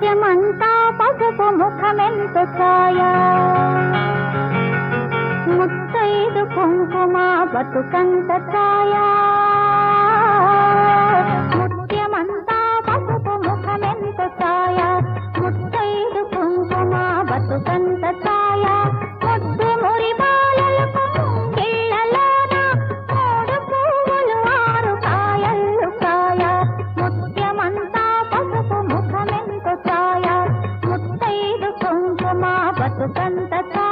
నిత్యమంతా పసుపు ముఖమెంతు ఛాయ? ముత్తైదు కుంకుమ బతుకంత ఛాయ? ముత్యమంతా పసుపు ముఖమెంత ఛాయ? ముత్తైదు కుంకుమ బతుకంత ఛాయ బతుకంత